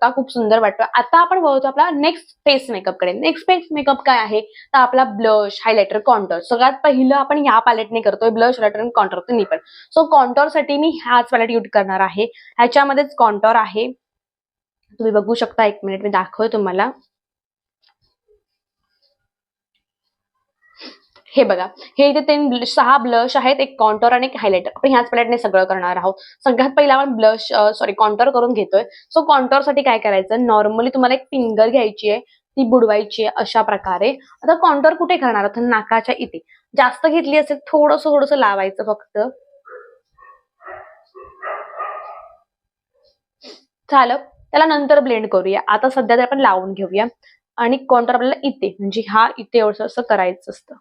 शकता खूप सुंदर वाटतं आता आपण वळतो आपला नेक्स्ट फेस मेकअपकडे. नेक्स्ट फेस मेकअप काय आहे? तर आपला ब्लश हायलायटर कॉन्टोर सगळ्यात पहिलं आपण ह्या पॅलेटने करतोय ब्लश हायलायटर आणि कॉन्टोर तुम्ही पण. सो कॉन्टोरसाठी मी ह्याच पॅलेट यूज करणार आहे. ह्याच्यामध्येच कॉन्टोर आहे. तुम्ही बघू शकता एक मिनिट मी दाखवते तुम्हाला. हे बघा. हे इथे तीन सहा ब्लश आहेत एक कॉन्टोर आणि एक हायलायटर आपण ह्याच पॅलेटने सगळं करणार आहोत. सगळ्यात पहिला आपण ब्लश सॉरी कॉन्टोर करून घेतोय. सो कॉन्टोरसाठी काय करायचं? नॉर्मली तुम्हाला एक फिंगर घ्यायची आहे ती बुडवायची आहे अशा प्रकारे. आता कॉन्टोर कुठे करणार? आहोत नाकाच्या इथे. जास्त घेतली असेल थोडस थोडस लावायचं फक्त. झालं. त्याला नंतर ब्लेंड करूया. आता सध्या ते आपण लावून घेऊया. आणि कॉन्टोर आपल्याला इथे म्हणजे हा इथे असं करायचं असतं.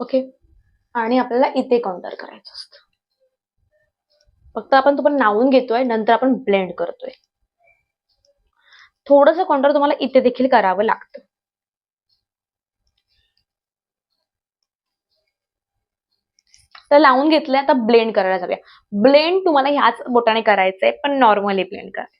ओके? आणि आपल्याला इथे काउंटर करायचं असतं. फक्त आपण तो पण नावून घेतोय नंतर आपण ब्लेंड करतोय. थोडंसं काउंटर तुम्हाला इथे देखील करावं लागतं. तर लावून घेतलंय आता ब्लेंड करायला जाऊया. ब्लेंड तुम्हाला ह्याच बोटाने करायचंय पण नॉर्मली ब्लेंड करायचं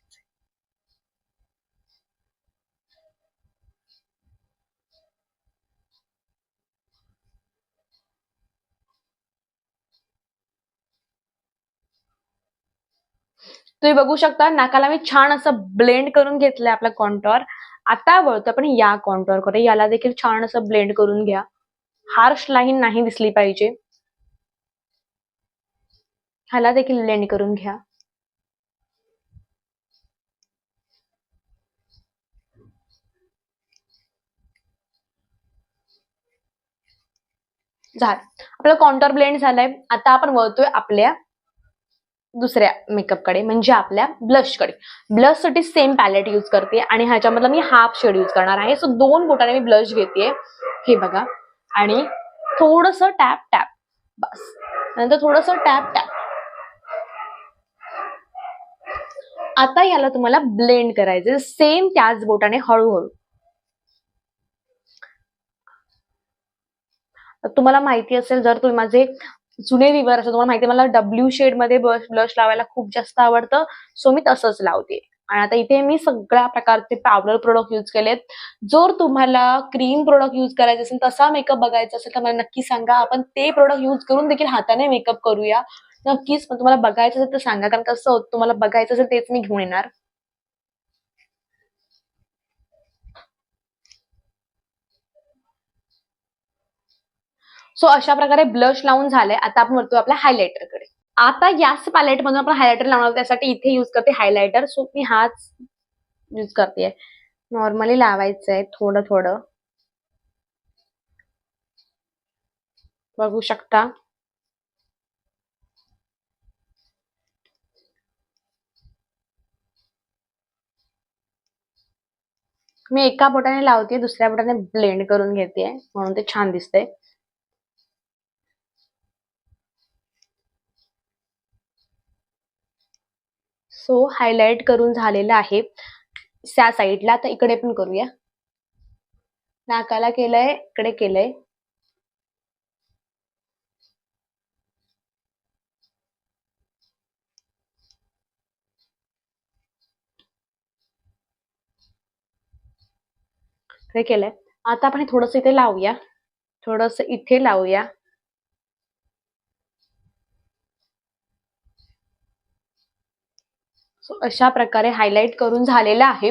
तुम्ही बघू शकता नाकाला मी छान असं ब्लेंड करून घेतलंय आपला कॉन्टॉर आता वळतो आपण या कॉन्टॉरकडे. याला देखील छान असं ब्लेंड करून घ्या. हार्श लाईन नाही दिसली पाहिजे. ह्याला देखील ब्लेंड करून घ्या. झालं. आपलं कॉन्टॉर ब्लेंड झालंय. आता आपण वळतोय आपल्या दुसऱ्या मेकअपकडे म्हणजे आपल्या ब्लशकडे. ब्लशसाठी सेम पॅलेट यूज करते आणि ह्याच्यामधला मी हाफ शेड यूज करणार आहे. सो दोन बोटाने मी ब्लश घेते हे बघा. आणि थोडस टॅप टॅप बस. नंतर थोडस टॅप टॅप आता याला तुम्हाला ब्लेंड करायचं सेम त्याच बोटाने हळूहळू. तुम्हाला माहिती असेल जर तुम्ही माझे जुने विवर असेल तुम्हाला माहिती मला डब्ल्यू शेडमध्ये ब्लश लावायला खूप जास्त आवडतं. सो मी तसंच लावते. आणि आता इथे मी सगळ्या प्रकारचे पावडर प्रोडक्ट युज केलेत. जर तुम्हाला क्रीम प्रोडक्ट युज करायचे असेल तसा मेकअप बघायचा असेल तर मला नक्की सांगा. आपण ते प्रोडक्ट युज करून देखील हाताने मेकअप करूया. नक्कीच पण तुम्हाला बघायचं असेल तर सांगा कारण कसं होतं तुम्हाला बघायचं असेल तेच मी घेऊन येणार. सो अशा प्रकारे ब्लश लावून झालंय. आता आपण वरतो आपल्या हायलायटरकडे आता याच पॅलेट मधून आपण हायलायटर लावणार त्यासाठी इथे युज करते हायलायटर सो मी हाच युज करते नॉर्मली लावायचंय थोडं थोडं. बघू शकता. मी एका बोटाने लावते दुसऱ्या बोटाने ब्लेंड करून घेते म्हणून ते छान दिसतंय. सो हायलाइट करून झालेलं आहे. त्या साईडला तर इकडे पण करूया. नाकाला केलंय इकडे केलंय. केलंय. आता आपण थोडस इथे लावूया. थोडस इथे लावूया. सो अशा प्रकारे हायलाइट करून झालेलं आहे.